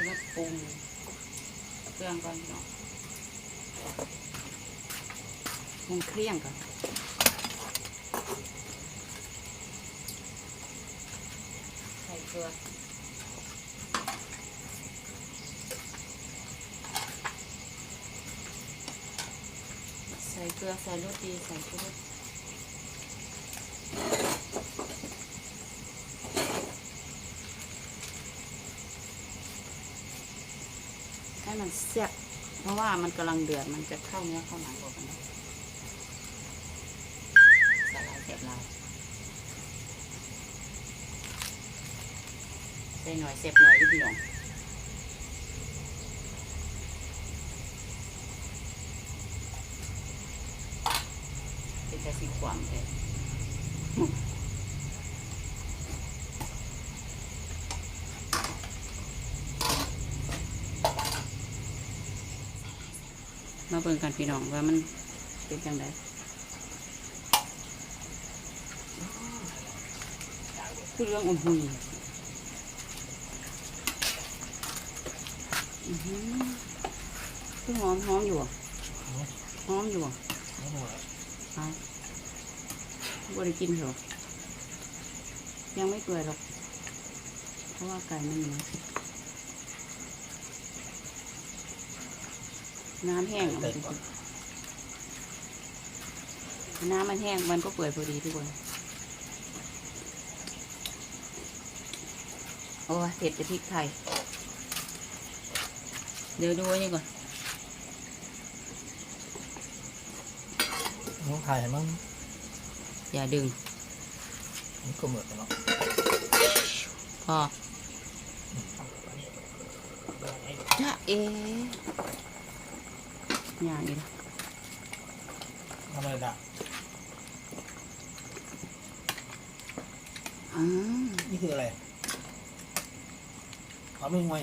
จะมาปรุงเครื่องก่อนพี่น้องปรุงเครื่องก่อนใส่เกลือใส่เกลือใส่รสดีใส่รส มันแซ่บเพราะว่ามันกำลังเดือดมันจะเข้าเนื้อเข้าหนังกว่ากันนะใส่ลายแซ่บลายใส่หน่อยเสียบหน่อยนิดเดียวเป็นแต่สีความเลย มาเบิ่งกันพี่น้องว่ามันเป็นจังไดคือเรื่องอุ่นหุยคือหอมหอมอยู่อะหอมอยู่อะไม่หมดเอาบ่ได้กินหรอยังไม่เปื่อยหรอก เพราะว่าไก่มันเห นียวน้ำแห้งเอาไปดิน้ำมันแห้งมันก็เปื่อยพอดีทุกคน โอ้ยเผ็ดจะพริกไทย เดี๋ยวดูไว้นี่ก่อน น้องถ่ายให้มั้งอย่าดึง มันก็เหมือนกันเนาะพอจะเอ อย่างนี้ละทำอะไรด่ะอืมนี่คืออะไรเขาไม่งวย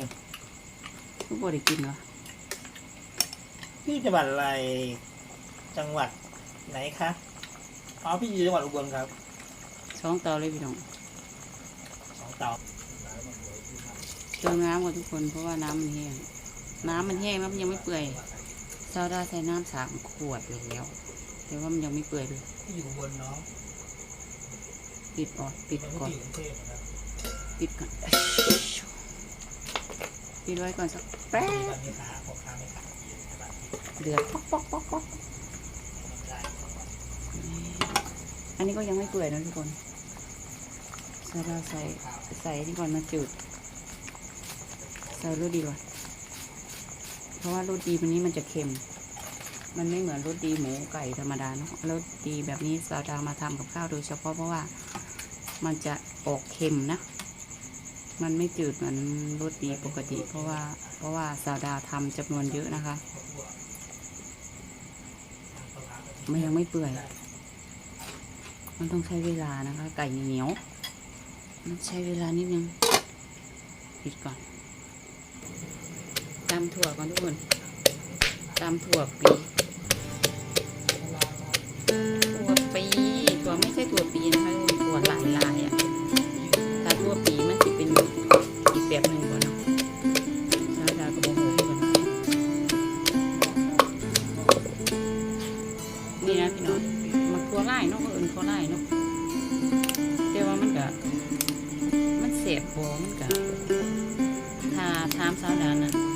ทุกบริกินเหรอพี่จังหวัดอะไรจังหวัดไหนคะอ๋อพี่อยู่จังหวัดอุบลครับสองเตาเลยพี่น้องสองเตาเติมน้ำก่อนทุกคนเพราะว่าน้ำมันแห้งน้ำมันแห้งแล้วมันยังไม่เปื่อย ซาวดาใส่น้ำสามขวดแล้ว แต่ว่ามันยังไม่เปื่อยเลยพี่อยู่อุบลเนาะปิดก่อนปิดยังไม่ก่อนอยู่กรุงเทพนะครับปิดก่อน ปิดไว้ก่อนสักแป๊มีบแบบนี้ค้าพ่อค้าไม่ขายนะครับเดือดป๊อกป๊อกป๊อกป๊อกได้อันนี้ก็ยังไม่เปื่อยนะทุกคนซาดาใส่ใส่นี่ก่อนมันจืดใส่รสดีก่อนเพ ราะว่ารสดีมันนี้มันจะเค็ม มันไม่เหมือนรสดีหมูไก่ธรรมดาเนาะรสดีแบบนี้ซาดามาทำกับข้าวโดยเฉพาะเพราะว่ามันจะออกเค็มนะ มันไม่จืดเหมือนรสดีปกติ เพราะว่าเพราะว่าซาดาทำจำนวนเยอะนะคะ มันยังไม่เปื่อย มันต้องใช้เวลานะคะ ไก่เหนียว มันใช้เวลานิดนึงปิดก่อน ตำถั่วก่อนทุกคนตำถั่วปีถั่วปีถั่วไม่ใช่ถั่วปีนะคะถั่วหลายลายอะถ้าถั่วปีมันจะเป็นอีกแบบหนึ่งก่อนเนาะแล้วดากระบอกหูก่อนนี่นะพี่น้องมันถั่วไล่เนาะเอิญถั่วไล่เนาะแต่ว่ามันก็มันเสียบบมันก็ถ้าทามสาวดานะส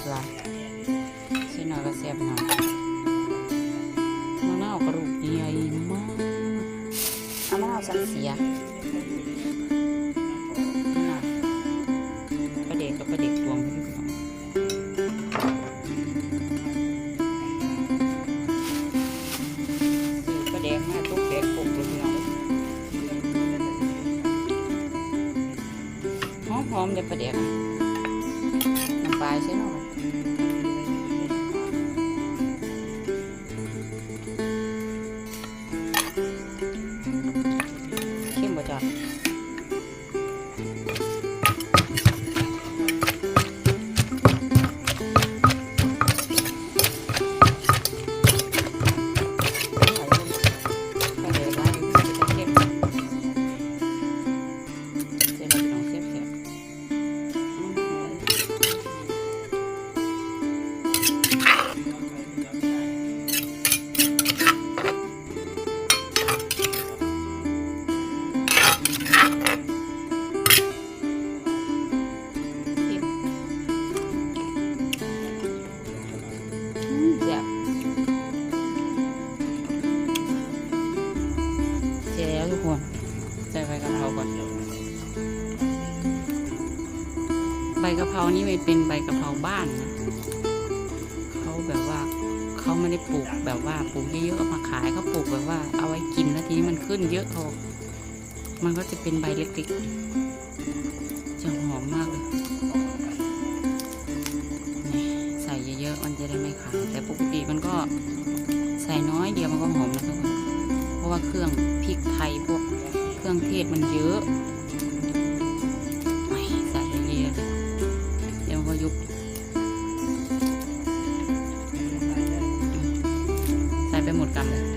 บหลายใส่หน่อยก็แสบหน่อยมะนาวกระดูกใหญ่มากเอามะนาวสันเสียมะนาวประเด็กกับประเด็กตวงพี่น้องประเด็กมาตุ๊กแดกปุกเลยพี่น้องหอมหอมๆเดี๋ยวประเด็ก เพรานี่มันเป็นใบกะเพราบ้านนะเขาแบบว่าเขาไม่ได้ปลูกแบบว่าปลูกเยอะๆเอามาขายเขาปลูกแบบว่าเอาไว้กินแล้วทีนี้มันขึ้นเยอะเขามันก็จะเป็นใบเล็กๆจะหอมมากเลยใส่เยอะๆมันจะได้ไม่ขาวแต่ปกติมันก็ใส่น้อยเดียวมันก็หอมนะทุกคนเพราะว่าเครื่องพริกไทยพวกเครื่องเทศมันเยอะ ยวมันก็ยุบใส่ไปหมดกันเลย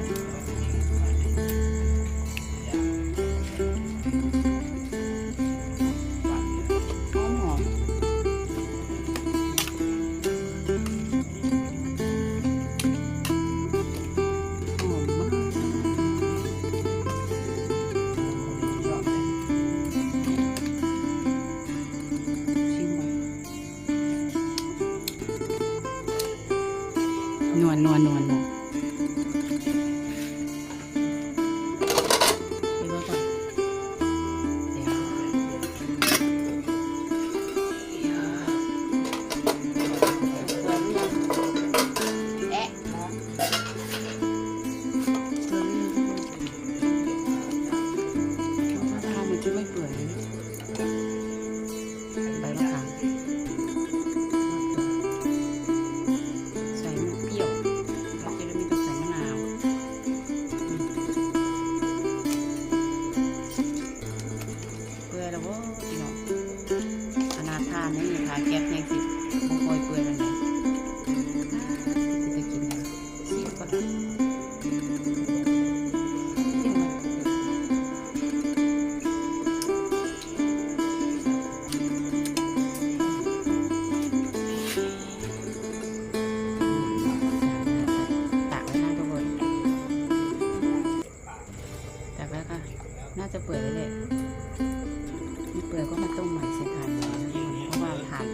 ก่อนน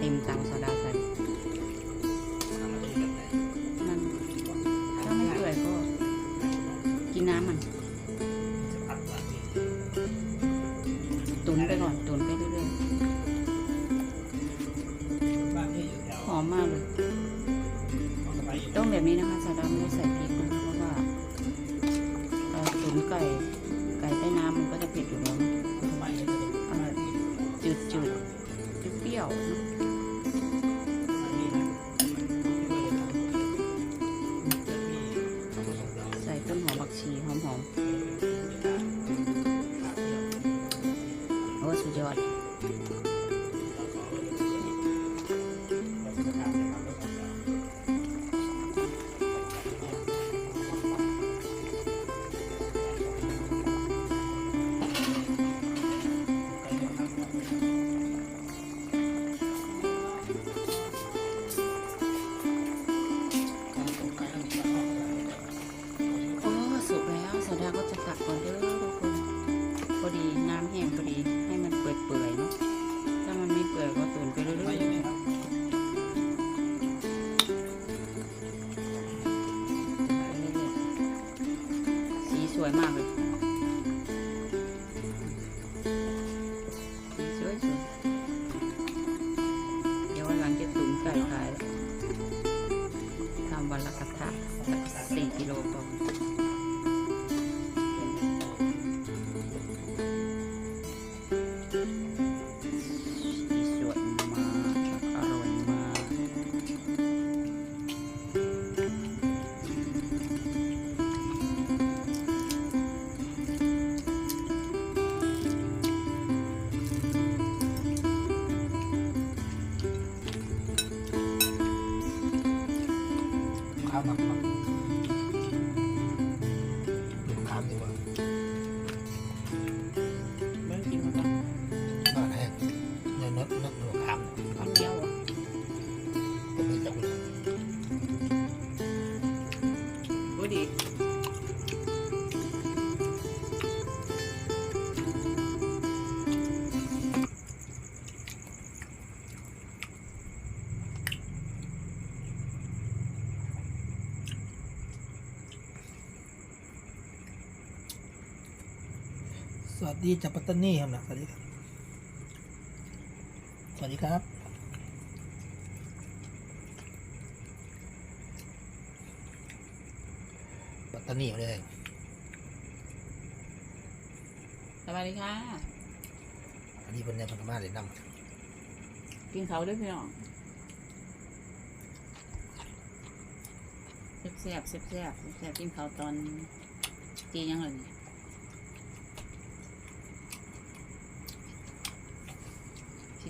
ต็มตังโซดาใส่นั่นถ้าไม่เปื่อยก็กินน้ำมัน ตุนไปก่อน ตุนไปเรื่อยๆหอมมากเลย ต้มแบบนี้นะคะซาดาไม่ได้ใส่พริกนะคะเพราะว่าเอ่อตุ๋นไก่ ไก่ใต้น้ำมันก็จะเผ็ดอยู่แล้วนะเอาแบบจืดจืดๆเปรี้ยวๆ 会骂回。 วัสดีจากปัตตานีครับนะสวัสดีครับ สวัสดีครับ ปัตตานีเลยสวัสดีค่ะ อันนี้เป็นในพันธมาเลยนกินเขาด้วยพี่น้องแซ่บๆแซ่บๆแซ่บๆกินเขาวตอนจียังเลยนี่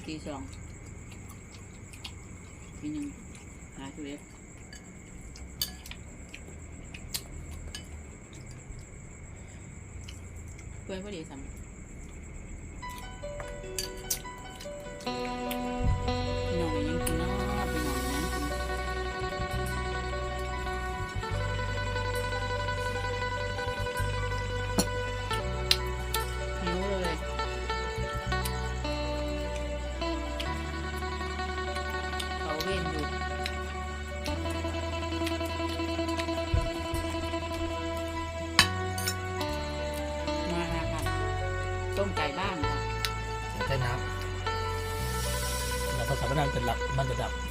ตีสองทีหนึ่งหาทุเรศเพื่อนพอดีสำ บ้านค่ะ ำใช้น้ำแล้วภาษาพนันจะหลับมันจะดับ